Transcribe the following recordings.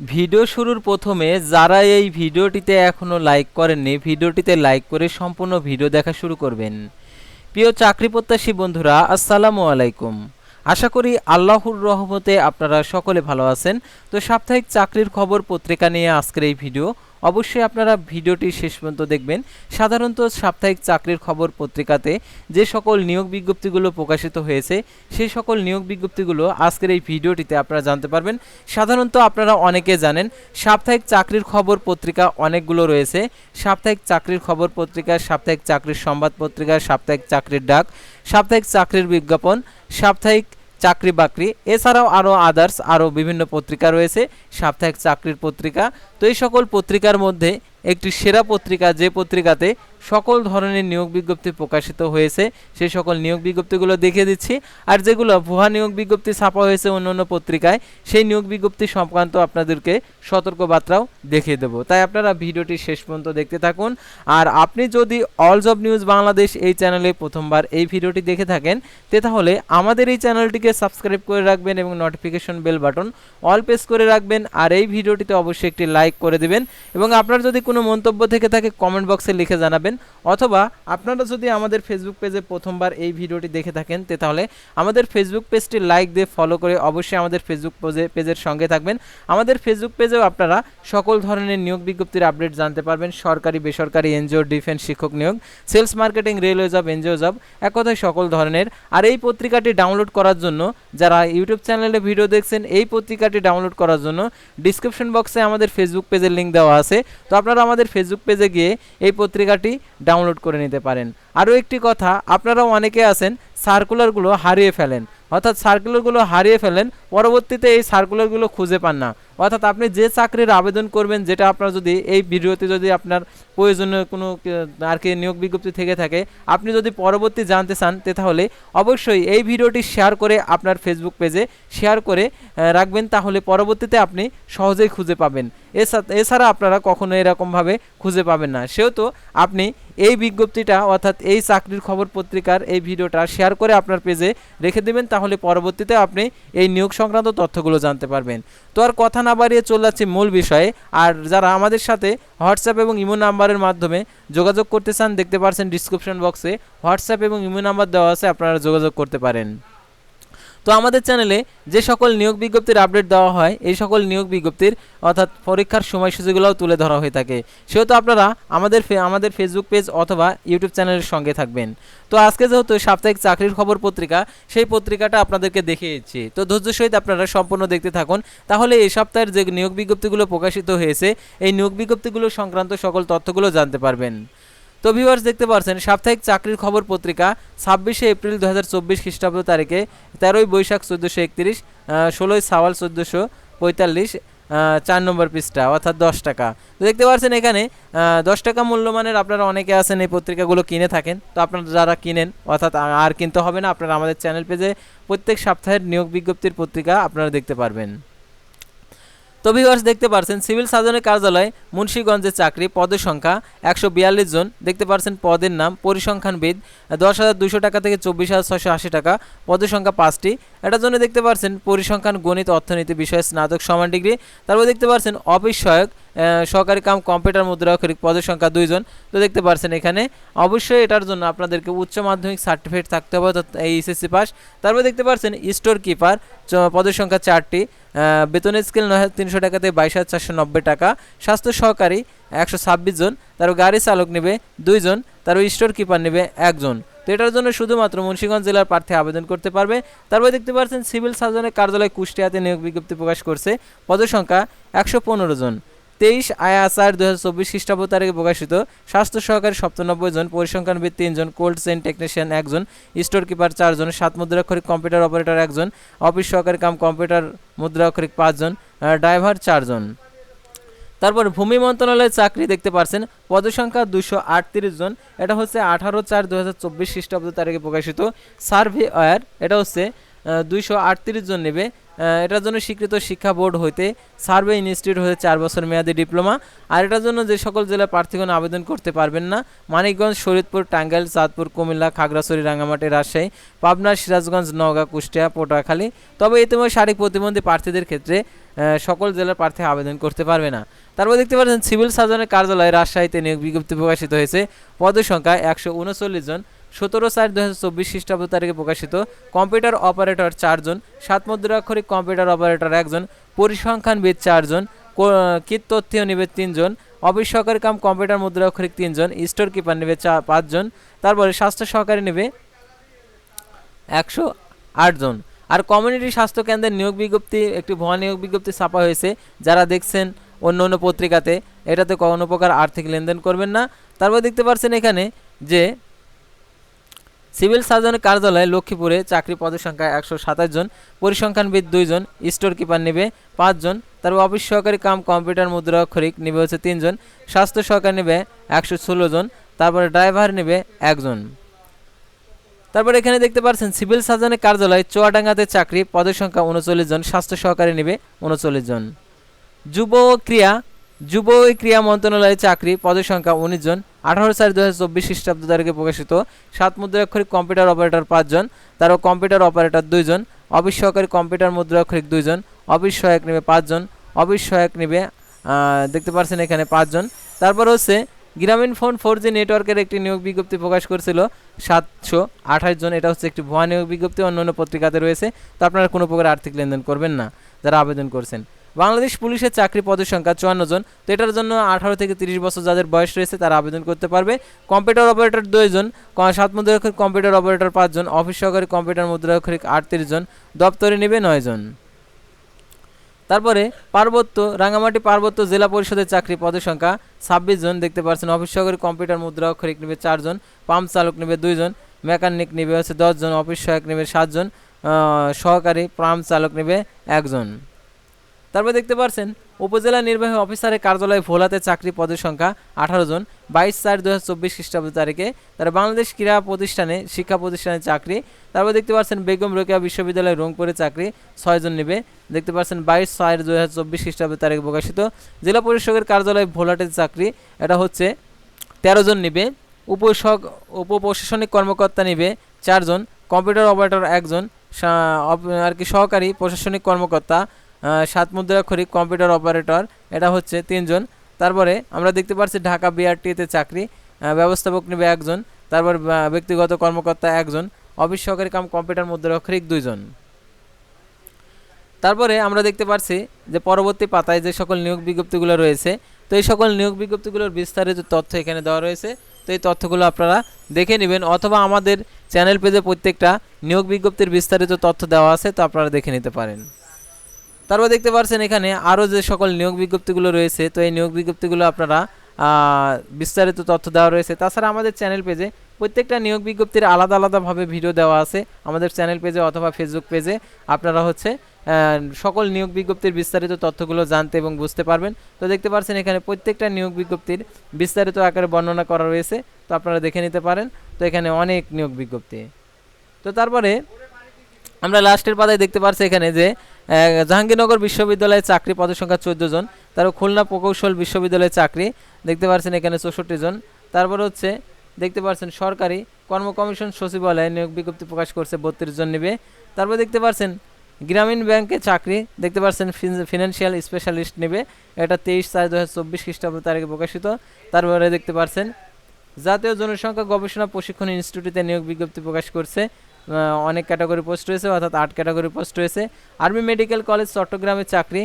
Video শুরুর প্রথমে যারা এই ভিডিওটিতে এখনও লাইক করেননি, ভিডিওটিতে লাইক করে সম্পূর্ণ ভিডিও দেখা শুরু করবেন। প্রিয় চাকরি প্রত্যাশী বন্ধুরা, আসসালামু আলাইকুম। আশা করি আল্লাহর রহমতে আপনারা সকলে ভালো আছেন। তো সাপ্তাহিক চাকরির খবর পত্রিকা নিয়ে আজকের এই ভিডিও অবশ্যই আপনারা ভিডিওটি শেষ পর্যন্ত দেখবেন। সাধারণত সাপ্তাহিক চাকরির খবর পত্রিকাতে যে সকল নিয়োগ বিজ্ঞপ্তিগুলো প্রকাশিত হয়েছে, সেই সকল নিয়োগ বিজ্ঞপ্তিগুলো আজকের এই ভিডিওটিতে আপনারা জানতে পারবেন। সাধারণত আপনারা অনেকে জানেন, সাপ্তাহিক চাকরির খবর পত্রিকা অনেকগুলো রয়েছে। সাপ্তাহিক চাকরির খবর পত্রিকা, সাপ্তাহিক চাকরির সংবাদ পত্রিকা, সাপ্তাহিক চাকরির ডাক, সাপ্তাহিক চাকরির বিজ্ঞাপন, সাপ্তাহিক চাকরি বাকরি এছাড়াও আরও আদার্স আরও বিভিন্ন পত্রিকা রয়েছে, সাপ্তাহিক চাকরির পত্রিকা। তো এই সকল পত্রিকার মধ্যে একটি সেরা পত্রিকা যে পত্রিকাতে সকল ধরনের নিয়োগ বিজ্ঞপ্তি প্রকাশিত হয়েছে সেই সকল নিয়োগ বিজ্ঞপ্তিগুলো দেখিয়ে দিচ্ছি। আর যেগুলো ভুয়া নিয়োগ বিজ্ঞপ্তি ছাপা হয়েছে অন্য অন্য পত্রিকায়, সেই নিয়োগ বিজ্ঞপ্তি সংক্রান্ত আপনাদেরকে সতর্কবার্তাও দেখিয়ে দেবো। তাই আপনারা ভিডিওটি শেষ পর্যন্ত দেখতে থাকুন। আর আপনি যদি অল জব নিউজ বাংলাদেশ এই চ্যানেলে প্রথমবার এই ভিডিওটি দেখে থাকেন, তে তাহলে আমাদের এই চ্যানেলটিকে সাবস্ক্রাইব করে রাখবেন এবং notification bell button all press করে রাখবেন। আর এই ভিডিওটিতে অবশ্যই একটি লাইক করে দেবেন। এবং আপনার যদি কোনো মন্তব্য থেকে থাকে কমেন্ট বক্সে লিখে জানাবেন। অথবা আপনারা যদি আমাদের ফেসবুক পেজে প্রথমবার এই ভিডিওটি দেখে থাকেন, তে তাহলে আমাদের ফেসবুক পেজটি লাইক দিয়ে ফলো করে অবশ্যই আমাদের ফেসবুক পেজে পেজের সঙ্গে থাকবেন। আমাদের ফেসবুক পেজেও আপনারা সকল ধরনের নিয়োগ বিজ্ঞপ্তির আপডেট জানতে পারবেন। সরকারি, বেসরকারি এনজিও ডিফেন্স শিক্ষক নিয়োগ sales marketing railway job NGO job এক কথায় সকল ধরনের। আর এই পত্রিকাটি ডাউনলোড করার জন্য যারা ইউটিউব চ্যানেলে ভিডিও দেখছেন, এই পত্রিকাটি ডাউনলোড করার জন্য ডিসক্রিপশন বক্সে আমাদের ফেসবুক পেজের লিঙ্ক দেওয়া আছে। তো আপনারা আমাদের ফেসবুক পেজে গিয়ে এই পত্রিকাটি ডাউনলোড করে নিতে পারেন। আরও একটি কথা, আপনারাও অনেকে আছেন সার্কুলারগুলো হারিয়ে ফেলেন। অর্থাৎ সার্কুলারগুলো হারিয়ে ফেলেন, পরবর্তীতে এই সার্কুলারগুলো খুঁজে পান না। অর্থাৎ আপনি যে চাকরির আবেদন করবেন, যেটা আপনার যদি এই ভিডিওতে যদি আপনার প্রয়োজনীয় কোনো আর কি নিয়োগ বিজ্ঞপ্তি থেকে থাকে, আপনি যদি পরবর্তী জানতে চান, তে তাহলে অবশ্যই এই ভিডিওটি শেয়ার করে আপনার ফেসবুক পেজে শেয়ার করে রাখবেন, তাহলে পরবর্তীতে আপনি সহজেই খুঁজে পাবেন। এছা- এছাড়া আপনারা কখনো এরকমভাবে খুঁজে পাবেন না। সেহেতু আপনি এই বিজ্ঞপ্তিটা অর্থাৎ এই চাকরির খবর পত্রিকার এই ভিডিওটা শেয়ার করে আপনার পেজে রেখে দেবেন, তাহলে পরবর্তীতে আপনি এই নিয়োগ সংক্রান্ত তথ্যগুলো জানতে পারবেন। তো আর কথা না বাড়িয়ে চলে যাচ্ছে মূল বিষয়ে। আর যারা আমাদের সাথে হোয়াটসঅ্যাপ এবং ইমো নাম্বারের মাধ্যমে যোগাযোগ করতে চান, দেখতে পারছেন ডিসক্রিপশন বক্সে হোয়াটসঅ্যাপ এবং ইমো নাম্বার দেওয়া আছে, আপনারা যোগাযোগ করতে পারেন। তো আমাদের চ্যানেলে যে সকল নিয়োগ বিজ্ঞপ্তির আপডেট দেওয়া হয়, এই সকল নিয়োগ বিজ্ঞপ্তির, অর্থাৎ পরীক্ষার সময়সূচিগুলোও তুলে ধরা হয়ে থাকে। সেহেতু আপনারা আমাদের আমাদের ফেসবুক পেজ অথবা ইউটিউব চ্যানেলের সঙ্গে থাকবেন। তো আজকে যেহেতু সাপ্তাহিক চাকরির খবর পত্রিকা, সেই পত্রিকাটা আপনাদেরকে দেখিয়েছি। তো ধৈর্য সহিত আপনারা সম্পূর্ণ দেখতে থাকুন। তাহলে এই সপ্তাহের যে নিয়োগ বিজ্ঞপ্তিগুলো প্রকাশিত হয়েছে, এই নিয়োগ বিজ্ঞপ্তিগুলো সংক্রান্ত সকল তথ্যগুলো জানতে পারবেন। তো ভিউয়ার্স দেখতে পাচ্ছেন, সাপ্তাহিক চাকরির খবর পত্রিকা ছাব্বিশে এপ্রিল দু হাজার চব্বিশ খ্রিস্টাব্দ তারিখে তেরোই বৈশাখ চোদ্দোশো একত্রিশ ষোলোই সাওয়াল চোদ্দোশো পঁয়তাল্লিশ চার নম্বর পৃষ্ঠা, অর্থাৎ দশ টাকা। তো দেখতে পাচ্ছেন এখানে দশ টাকা মূল্যমানের আপনারা অনেকে আছেন এই পত্রিকাগুলো কিনে থাকেন, তো আপনারা যারা কিনেন, অর্থাৎ আর কিনতে হবে না, আপনারা আমাদের চ্যানেল পেজে প্রত্যেক সপ্তাহের নিয়োগ বিজ্ঞপ্তির পত্রিকা আপনারা দেখতে পারবেন। তো ভিউয়ার্স দেখতে পারছেন সিভিল সার্জনের কার্যালয় মুন্সীগঞ্জের চাকরি, পদের সংখ্যা একশো বিয়াল্লিশ জন। দেখতে পারছেন পদের নাম, পরিসংখ্যানবিদ, দশ হাজার দুশো টাকা থেকে চব্বিশ হাজার ছশো আশি টাকা, পদের সংখ্যা পাঁচটি। এটার জন্য দেখতে পারছেন পরিসংখ্যান, গণিত, অর্থনীতি বিষয়ে স্নাতক সমান ডিগ্রি। তারপর দেখতে পারছেন অফিস সহকারী কাম, কম্পিউটার মুদ্রাক্ষরিক পদের সংখ্যা দুইজন তো দেখতে পারছেন এখানে, অবশ্যই এটার জন্য আপনাদেরকে উচ্চ মাধ্যমিক সার্টিফিকেট থাকতে হবে এই এসএসসি পাস তারপর দেখতে পারছেন স্টোর কিপার পদের সংখ্যা চারটি। বেতনের স্কেল নয় হাজার তিনশো টাকাতে বাইশ হাজার চারশো নব্বই টাকা। স্বাস্থ্য সহকারী একশো ছাব্বিশ জন, তারও গাড়ি চালক নেবে দুইজন তারও স্টোর কিপার নেবে একজন। তো এটার জন্য শুধুমাত্র মুন্সিগঞ্জ জেলার প্রার্থী আবেদন করতে পারবে। তারপরে দেখতে পাচ্ছেন, সিভিল সার্জনের কার্যালয় কুষ্টিয়াতে নিয়োগ বিজ্ঞপ্তি প্রকাশ করছে। পদসংখ্যা একশো পনেরো জন। তেইশ আয়াসার দু হাজার চব্বিশ খ্রিস্টাব্দ তারিখে প্রকাশিত। স্বাস্থ্য সহকারী সপ্তানব্বই জন পরিসংখ্যানবিদ তিনজন কোল্ড চেইন টেকনিশিয়ান একজন স্টোর কিপার চারজন সাত মুদ্রাক্ষরিক কম্পিউটার অপারেটর একজন অফিস সহকারী কাম কম্পিউটার মুদ্রাক্ষরিক পাঁচজন ড্রাইভার চারজন তারপর ভূমি মন্ত্রণালয়ের চাকরি দেখতে পারছেন পদসংখ্যা দুশো আটত্রিশ জন, এটা হচ্ছে আঠারো চার দু হাজার চব্বিশ খ্রিস্টাব্দ তারিখে প্রকাশিত। সার্ভে ওয়ার এটা হচ্ছে দুইশো আটত্রিশ জন নেবে। এটার জন্য স্বীকৃত শিক্ষা বোর্ড হইতে সার্ভে ইনস্টিটিউট হতে চার বছর মেয়াদী ডিপ্লোমা। আর এটার জন্য যে সকল জেলা প্রার্থীগণ আবেদন করতে পারবেন না, মানিকগঞ্জ, শরীয়তপুর, টাঙ্গাইল, চাঁদপুর, কুমিল্লা, খাগড়াছড়ি, রাঙ্গামাটি, রাজশাহী, পাবনা, সিরাজগঞ্জ, নওগাঁ, কুষ্টিয়া, পটুয়াখালী। তবে ইতিমধ্যে শারীরিক প্রতিবন্ধী প্রার্থীদের ক্ষেত্রে সকল জেলার প্রার্থী আবেদন করতে পারবে না। তারপর দেখতে পাচ্ছেন, সিভিল সার্জনের কার্যালয়ে রাজশাহীতে নিয়োগ বিজ্ঞপ্তি প্রকাশিত হয়েছে। পদের সংখ্যা একশো উনচল্লিশ জন। সতেরো চার দু হাজার চব্বিশ খ্রিস্টাব্দ তারিখে প্রকাশিত কম্পিউটার অপারেটর চারজন, সাত মুদ্রাক্ষরিক কম্পিউটার অপারেটর একজন, পরিসংখ্যানবিদ চারজন, কো- কীট তথ্য নেবে তিনজন, অফিস সহকারী কাম কম্পিউটার মুদ্রাক্ষরিক তিনজন, স্টোর কিপার নেবে চা, পাঁচজন, তারপরে স্বাস্থ্য সহকারী নেবে একশো আটজন আর কমিউনিটি স্বাস্থ্য কেন্দ্রের নিয়োগ বিজ্ঞপ্তি, একটি ভুয়া নিয়োগ বিজ্ঞপ্তি ছাপা হয়েছে। যারা দেখছেন অন্য অন্য পত্রিকাতে, এটাতে কোনো প্রকার আর্থিক লেনদেন করবেন না। তারপর দেখতে পাচ্ছেন এখানে যে সিভিল সার্জনের কার্যালয়ে লক্ষ্মীপুরে চাকরি পদের সংখ্যা একশো সাতাশ জন, পরিসংখ্যানবিদ দুইজন স্টোর কিপার নেবে পাঁচজন তারপর অফিস সহকারী কাম, কম্পিউটার মুদ্রা অক্ষরিক নেবে হচ্ছে তিনজন স্বাস্থ্য সহকারী নেবে একশো ষোলো জন, তারপরে ড্রাইভার নেবে একজন তারপর এখানে দেখতে পাচ্ছেন, সিভিল সার্জনের কার্যালয় চুয়াডাঙ্গাতে চাকরি, পদের সংখ্যা উনচল্লিশ জন, স্বাস্থ্য সহকারী নেবে উনচল্লিশ জন। যুব ক্রিয়া যুব ও ক্রিয়া মন্ত্রণালয়ে চাকরি পদের সংখ্যা উনিশ জন। আঠারো চার দু হাজার চব্বিশ খ্রিস্টাব্দ তারিখে প্রকাশিত। সাত মুদ্রাক্ষরিক কম্পিউটার অপারেটর পাঁচজন তারও কম্পিউটার অপারেটর দুইজন অফিস সহকারী কম্পিউটার মুদ্রাক্ষরিক দুইজন অফিস সহায়ক নেবে পাঁচজন অফিস সহায়ক নেবে দেখতে পাচ্ছেন এখানে পাঁচজন তারপর হচ্ছে গ্রামীণ ফোন ফোর জি নেটওয়ার্কের একটি নিয়োগ বিজ্ঞপ্তি প্রকাশ করেছিল, সাতশো আঠাশ জন। এটা হচ্ছে একটি ভুয়া নিয়োগ বিজ্ঞপ্তি অন্য অন্য পত্রিকাতে রয়েছে। তো আপনারা কোনো প্রকার আর্থিক লেনদেন করবেন না, যারা আবেদন করছেন। বাংলাদেশ পুলিশের চাকরি পদের সংখ্যা চুয়ান্ন জন, তো এটার জন্য আঠারো থেকে তিরিশ বছর যাদের বয়স রয়েছে তারা আবেদন করতে পারবে। কম্পিউটার অপারেটর দুইজন সাত মুদ্রাক্ষরিক কম্পিউটার অপারেটর পাঁচজন অফিস সহকারী কম্পিউটার মুদ্রাক্ষরিক আটত্রিশ জন, দপ্তরে নেবে নয় জন। তারপরে পার্বত্য রাঙামাটি পার্বত্য জেলা পরিষদের চাকরি পদের সংখ্যা ছাব্বিশ জন, দেখতে পাচ্ছেন অফিস সহকারী কম্পিউটার মুদ্রা অক্ষরিক নেবে চারজন পাম্প চালক নেবে দুইজন মেকানিক নেবে হচ্ছে দশজন অফিস সহায়ক নেবে সাতজন সহকারী পাম্প চালক নেবে একজন তারপর দেখতে পাচ্ছেন উপজেলা নির্বাহী অফিসারের কার্যালয়ে ভোলাতে চাকরি পদের সংখ্যা আঠারো জন, বাইশ চার দু হাজার চব্বিশ খ্রিস্টাব্দ তারিখে। তারা বাংলাদেশ ক্রীড়া প্রতিষ্ঠানে, শিক্ষা প্রতিষ্ঠানে চাকরি। তারপর দেখতে পাচ্ছেন বেগম রোকেয়া বিশ্ববিদ্যালয় রংপুরে চাকরি ছয়জন নেবে। দেখতে পাচ্ছেন বাইশ ছয় দু হাজার চব্বিশ খ্রিস্টাব্দ তারিখে প্রকাশিত। জেলা পরিষদের কার্যালয় ভোলাটের চাকরি, এটা হচ্ছে তেরো জন নেবে। উপসক উপ প্রশাসনিক কর্মকর্তা নেবে চারজন কম্পিউটার অপারেটর একজন আর কি সহকারী প্রশাসনিক কর্মকর্তা সাত মুদ্রাক্ষরিক কম্পিউটার অপারেটর, এটা হচ্ছে তিনজন। তারপরে আমরা দেখতে পাচ্ছি ঢাকা বিআরটিতে চাকরি ব্যবস্থাপক নেবে একজন, তারপর ব্যক্তিগত কর্মকর্তা একজন, অফিস সহকারী কাম কম্পিউটার মুদ্রাক্ষরিক দুইজন। তারপরে আমরা দেখতে পাচ্ছি যে পরবর্তী পাতায় যে সকল নিয়োগ বিজ্ঞপ্তিগুলো রয়েছে, তো এই সকল নিয়োগ বিজ্ঞপ্তিগুলোর বিস্তারিত তথ্য এখানে দেওয়া রয়েছে। তো এই তথ্যগুলো আপনারা দেখে নেবেন, অথবা আমাদের চ্যানেল পেজে প্রত্যেকটা নিয়োগ বিজ্ঞপ্তির বিস্তারিত তথ্য দেওয়া আছে, তো আপনারা দেখে নিতে পারেন। তারপর দেখতে পাচ্ছেন এখানে আরও যে সকল নিয়োগ বিজ্ঞপ্তিগুলো রয়েছে, তো এই নিয়োগ বিজ্ঞপ্তিগুলো আপনারা বিস্তারিত তথ্য দেওয়া রয়েছে। তাছাড়া আমাদের চ্যানেল পেজে প্রত্যেকটা নিয়োগ বিজ্ঞপ্তির আলাদা আলাদাভাবে ভিডিও দেওয়া আছে। আমাদের চ্যানেল পেজে অথবা ফেসবুক পেজে আপনারা হচ্ছে সকল নিয়োগ বিজ্ঞপ্তির বিস্তারিত তথ্যগুলো জানতে এবং বুঝতে পারবেন। তো দেখতে পাচ্ছেন এখানে প্রত্যেকটা নিয়োগ বিজ্ঞপ্তির বিস্তারিত আকারে বর্ণনা করা রয়েছে। তো আপনারা দেখে নিতে পারেন। তো এখানে অনেক নিয়োগ বিজ্ঞপ্তি। তো তারপরে আমরা লাস্টের পাতায় দেখতে পাচ্ছি এখানে যে জাহাঙ্গীরনগর বিশ্ববিদ্যালয়ে চাকরি, পদের সংখ্যা চোদ্দ জন। তারপর খুলনা প্রকৌশল বিশ্ববিদ্যালয়ে চাকরি, দেখতে পাচ্ছেন এখানে চৌষট্টি জন। তারপর হচ্ছে, দেখতে পাচ্ছেন সরকারি কর্ম কমিশন সচিবালয়ে নিয়োগ বিজ্ঞপ্তি প্রকাশ করছে, বত্রিশ জন নেবে। তারপর দেখতে পাচ্ছেন গ্রামীণ ব্যাংকে চাকরি, দেখতে পাচ্ছেন ফিনান্সিয়াল স্পেশালিস্ট নেবে। এটা তেইশ চার দু হাজার চব্বিশ খ্রিস্টাব্দ তারিখে প্রকাশিত। তারপরে দেখতে পাচ্ছেন জাতীয় জনসংখ্যা গবেষণা প্রশিক্ষণ ইনস্টিটিউটে নিয়োগ বিজ্ঞপ্তি প্রকাশ করছে। অনেক ক্যাটাগরি পোস্ট রয়েছে, অর্থাৎ আট ক্যাটাগরি পোস্ট রয়েছে। আর্মি মেডিকেল কলেজ চট্টগ্রামে চাকরি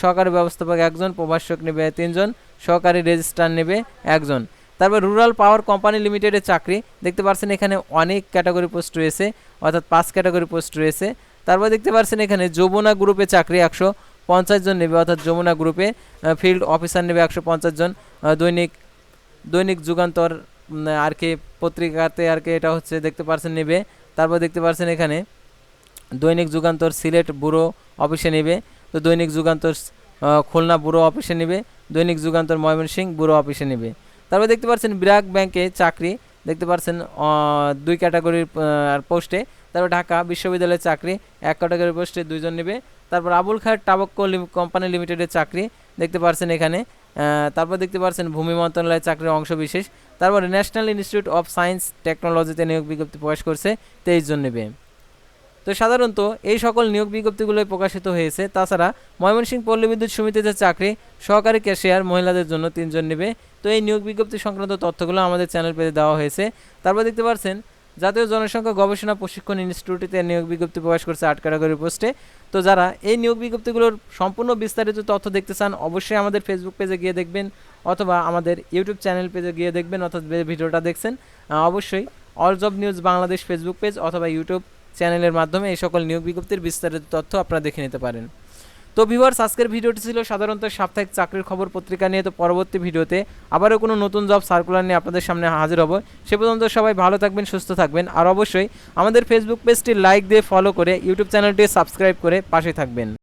সহকারী ব্যবস্থাপক একজন, প্রভাষক নেবে তিনজন, সহকারী রেজিস্ট্রার নেবে একজন। তারপর রুরাল পাওয়ার কোম্পানি লিমিটেডের চাকরি, দেখতে পাচ্ছেন এখানে অনেক ক্যাটাগরি পোস্ট রয়েছে, অর্থাৎ পাঁচ ক্যাটাগরি পোস্ট রয়েছে। তারপর দেখতে পাচ্ছেন এখানে যমুনা গ্রুপে চাকরি একশো পঞ্চাশ জন নেবে, অর্থাৎ যমুনা গ্রুপে ফিল্ড অফিসার নেবে একশো পঞ্চাশ জন। দৈনিক দৈনিক যুগান্তর আর কি পত্রিকাতে আর কি এটা হচ্ছে দেখতে পারছেন নেবে। তারপর দেখতে পারছেন এখানে দৈনিক যুগান্তর সিলেট ব্যুরো অফিসে নেবে, তো দৈনিক যুগান্তর খুলনা ব্যুরো অফিসে নেবে, দৈনিক যুগান্তর ময়মনসিংহ ব্যুরো অফিসে নেবে। তারপর দেখতে পাচ্ছেন ব্র্যাক ব্যাংকে চাকরি, দেখতে পাচ্ছেন দুই ক্যাটাগরির পোস্টে, তারপর ঢাকা বিশ্ববিদ্যালয়ের চাকরি, এক ক্যাটাগরি পোস্টে দুইজন নেবে। তারপর আবুল খায়ের টাবক্কো লিম- কোম্পানি লিমিটেডের চাকরি, দেখতে পাচ্ছেন এখানে তারপর দেখতে পাচ্ছেন ভূমি মন্ত্রণালয়ের চাকরির অংশ বিশেষ তারপরে ন্যাশনাল ইনস্টিটিউট অফ সায়েন্স টেকনোলজিতে নিয়োগ বিজ্ঞপ্তি প্রকাশ করছে তেইশ জন নেবে। তো সাধারণত এই সকল নিয়োগ বিজ্ঞপ্তিগুলোই প্রকাশিত হয়েছে। তাছাড়া ময়মনসিংহ পল্লী বিদ্যুৎ সমিতিতে চাকরি সহকারী ক্যাশিয়ার মহিলাদের জন্য তিনজন নেবে। তো এই নিয়োগ বিজ্ঞপ্তি সংক্রান্ত তথ্যগুলো আমাদের চ্যানেল পেজে দেওয়া হয়েছে। তারপর দেখতে পাচ্ছেন, জাতীয় জনসংখ্যা গবেষণা প্রশিক্ষণ ইনস্টিটিউটে নিয়োগ বিজ্ঞপ্তি প্রকাশ করছে আট ক্যাটাগরি পোস্টে। তো যারা এই নিয়োগ বিজ্ঞপ্তিগুলোর সম্পূর্ণ বিস্তারিত তথ্য দেখতে চান, অবশ্যই আমাদের ফেসবুক পেজে গিয়ে দেখবেন। অথবা আমাদের ইউটিউব চ্যানেল পেজে গিয়ে দেখবেন অথবা ভিডিওটা দেখছেন অবশ্যই all job news Bangladesh Facebook page অথবা ইউটিউব চ্যানেলের মাধ্যমে এই সকল নিয়োগ বিজ্ঞপ্তির বিস্তারিত তথ্য আপনারা দেখে নিতে পারেন। তো ভিউয়ার্স আজকের ভিডিওটি ছিল সাধারণত সাপ্তাহিক চাকরির খবর পত্রিকা নিয়ে। তো পরবর্তী ভিডিওতে আবারও কোনো নতুন জব সার্কুলার নিয়ে আপনাদের সামনে হাজির হব। সে পর্যন্ত সবাই ভালো থাকবেন, সুস্থ থাকবেন। আর অবশ্যই আমাদের ফেসবুক পেজটি লাইক দিয়ে ফলো করে ইউটিউব চ্যানেলটি সাবস্ক্রাইব করে পাশে থাকবেন।